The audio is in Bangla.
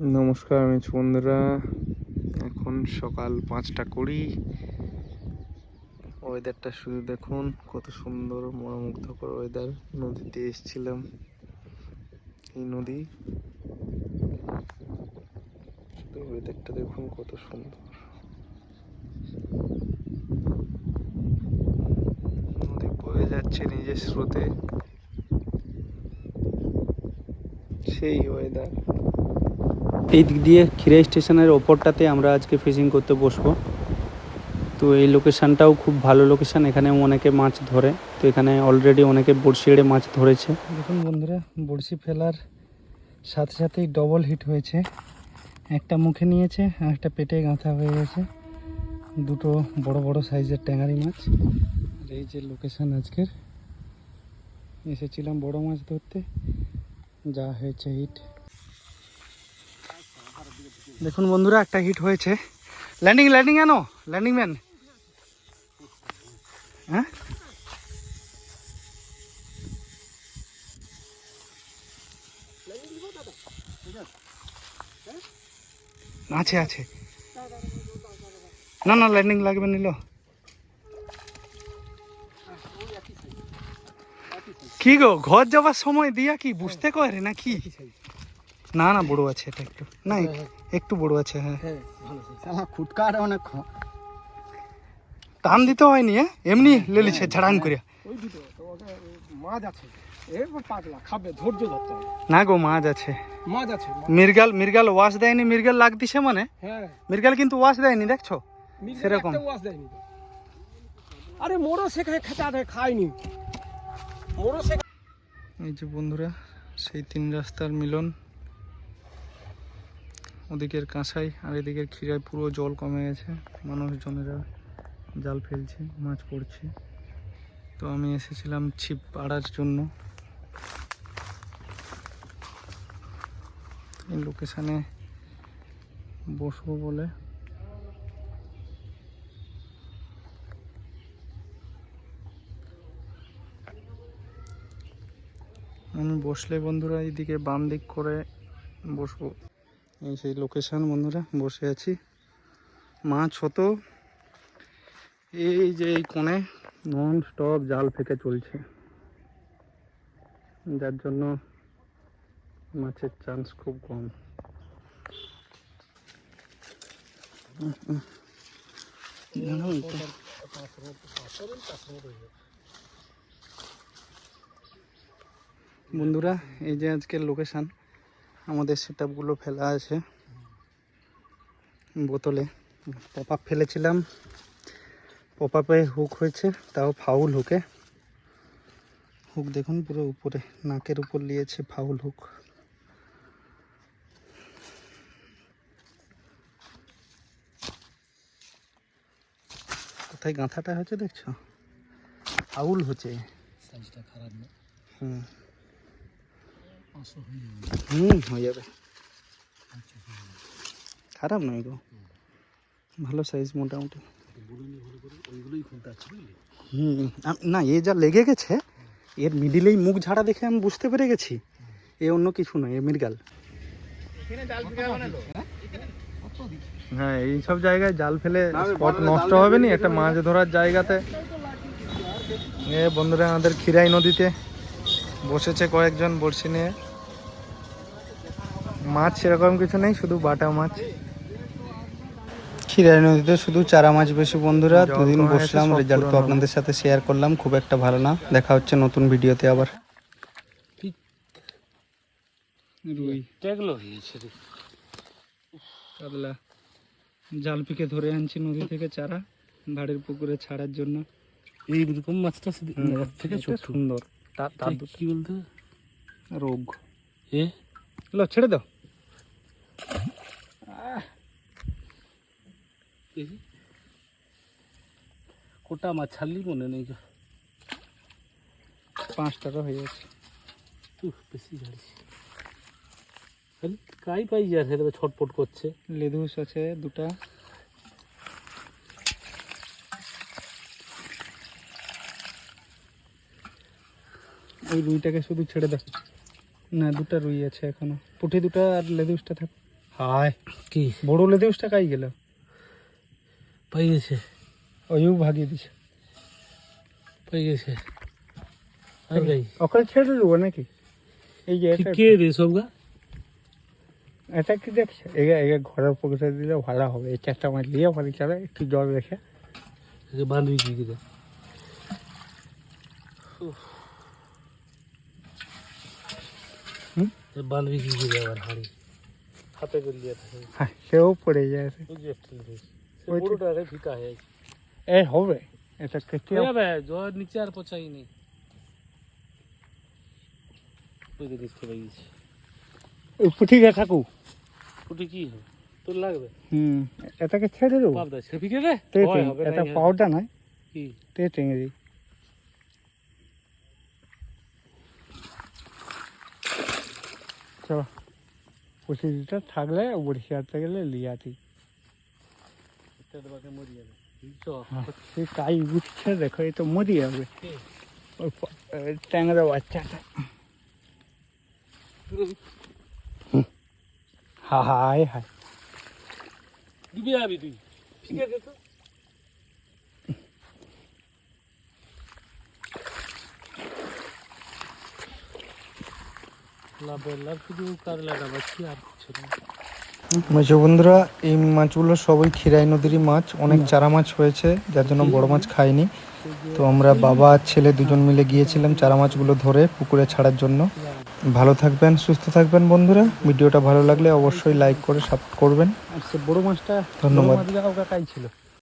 নমস্কার, আমি বন্ধুরা। এখন সকাল পাঁচটা কুড়ি। ওয়েদারটা শুধু দেখুন, কত সুন্দর, মনোমুগ্ধকর ওয়েদার নদীতে এসেছিলাম। এই নদী ওয়েদারটা দেখুন কত সুন্দর। নদী বয়ে যাচ্ছে নিজের স্রোতে। সেই ওয়েদার এই দিক দিয়ে খিরাই স্টেশনের ওপরটাতে আমরা আজকে ফিশিং করতে বসবো। তো এই লোকেশানটাও খুব ভালো লোকেশান, এখানে অনেকে মাছ ধরে। তো এখানে অলরেডি অনেকে বড়শি এড়ে মাছ ধরেছে। দেখুন বন্ধুরা, বড়শি ফেলার সাথে সাথেই ডবল হিট হয়েছে। একটা মুখে নিয়েছে, আর একটা পেটে গাঁথা হয়ে গেছে। দুটো বড় বড় সাইজের ট্যাঙারি মাছ। আর এই যে লোকেশান আজকের, এসেছিলাম বড় মাছ ধরতে। যা হয়েছে হিট দেখুন বন্ধুরা, একটা হিট হয়েছে। ল্যান্ডিং ল্যান্ডিং আনো? ল্যান্ডিং ম্যান হ্যাঁ? আছে আছে। না না ল্যান্ডিং লাগবে, নিল। কি গো, ঘর যাবার সময় দিয়া কি? বুঝতে করে না কি না না বড় আছে এটা একটু। না একটু বড় আছে হ্যাঁ। খুটকার অনেক টান দিতে হয়নি হ্যাঁ? এমনি লেলিছে ঝাড়ান করে মাছ আছে। খাবে ধৈর্য ধরতে না গো মাছ আছে। মাছ আছে মির্গাল মির্গাল ওয়াশ দেয়নি মির্গাল লাগ দিছে মানে? হ্যাঁ। মির্গাল কিন্তু ওয়াশ দেয়নি দেখছ? সেরকম। ওয়াশ দেয়নি। আরে মোড়ো শেখায় খেতে খায়নি। মোড়ো শেখা এই যে বন্ধুরা সেই তিন রাস্তার মিলন। ওদিকের কাঁসাই আর এদিকের খিরায় পুরো জল কমে গেছে। মানুষজনেরা জাল ফেলছে, মাছ পড়ছে। তো আমি এসেছিলাম ছিপ আড়ার জন্য। এই লোকেশানে বসবো বলে। আমি বসলে বন্ধুরা এইদিকে বাম দিক করে বসবো। এই সেই লোকেশান বন্ধুরা, বসে আছি। মাছ হতো এই যে এই কোণে নন স্টপ জাল ফেকে চলছে। যার জন্য মাছের চান্স খুব কম? বন্ধুরা, এই যে আজকের লোকেশান আমাদের সেটগুলো ফেলা আছে। বোতলে পপ আপ ফেলেছিলাম। পপ আপে হুক হয়েছে তাও ফাউল হুকে হুক দেখুন পুরো উপরে নাকের উপর নিয়েছে ফাউল হুক কোথায় গাঁথাটা হচ্ছে দেখছ? ফাউল হচ্ছে। সাইজটা খারাপ না। হুম। হুম হয়ে যাবে। খারাপ নয় গো। ভালো সাইজ মোটামুটি। হুম না এ যা লেগে গেছে এর মিডিলেই মুখ ঝাড়া দেখে আমি বুঝতে পেরে গেছি। এ অন্য কিছু নয় এ মৃগাল। হ্যাঁ এই সব জায়গায় জাল ফেলে স্পট নষ্ট হবে নি একটা মাছ ধরার জায়গাতে। এ বন্ধুরা আমাদের খিরাই নদীতে বসেছে কয়েকজন বড়শি নিয়ে। মাছ সেরকম কিছু নেই শুধু বাটা মাছ। খিরাই নদীতে শুধু চারা মাছ বেশি বন্ধুরা। দুদিন বসলাম রেজাল্ট তো আপনাদের সাথে শেয়ার করলাম খুব একটা ভালো না। দেখা হচ্ছে নতুন ভিডিওতে আবার। কাতলা। জাল পিকে ধরে আনছি নদী থেকে চারা বাড়ির পুকুরে ছাড়ার জন্য। এইরকম মাছটা থেকে সুন্দর। তার কি বলতে? রোগ। এ ছেড়ে দাও। দেখি কোটা মাছ ছাড়লি মনে নেই গো পাঁচটারও হয়ে গেছে তুই বেশি ঝাড়িস কাই পাই যাচ্ছে তবে ছটপট করছে লেদুস আছে দুটা ওই রুইটাকে শুধু ছেড়ে দাও না দুটা রুই আছে এখনও পুঁটি দুটা আর লেদুসটা থাক হায় কি বড় লেদেউসটা কাই গেল পাই গেছে ওইও ভাগিয়ে দিছে পাই গেছে আর গাই ওখানে ছেড়ে দেবো নাকি এই যে এটা কে রে সব গা এটা কি দেখছ এগা এগা ঘরের পকেটে দিলে ভালো হবে এই চারটা মাছ নিয়ে পারি চলে একটু জল রেখে একে বান্ধবি কি করে হুম? এ বান্ধবি কি করে আবার হাড়ি হাতে করে লিয়ে থাকে হ্যাঁ সেও পড়ে যায় বড়টা রে ফিকা হয়ে এ হবে এটা কেটে যাবে নিচে আর পচাই নেই ওই দেখতে পাই গেছি পুঠিকে থাকুক ফুটি কি হবে তোর লাগবে হুম এটাকে ছেড়ে দেবো বাপ দা সে ফিকে রে তে হবে এটা পাউডার নয় কি তে টেঙ্গি চলো পুষি থাকলে বড়িয়াতে গেলে লিয়াতি কাই উঠছে দেখো এই তো মরি যাবে। ট্যাংরা বাচ্চাটা। হায় হায়। ডুবে যাবি তুই। ঠিক আছে তো? লাভের লাভ শুধু কারলাটা বাচ্চি আর কিছু না। বন্ধুরা এই মাছগুলো সবই খিরাই নদীরই মাছ। অনেক চারা মাছ হয়েছে যার জন্য বড় মাছ খাইনি। তো আমরা বাবা আর ছেলে দুজন মিলে গিয়েছিলাম চারা মাছগুলো ধরে পুকুরে ছাড়ার জন্য। ভালো থাকবেন সুস্থ থাকবেন বন্ধুরা। ভিডিওটা ভালো লাগলে অবশ্যই লাইক করে সাপোর্ট করবেন। বড় মাছটা ধন্যবাদ। বড় মাছটা ছিল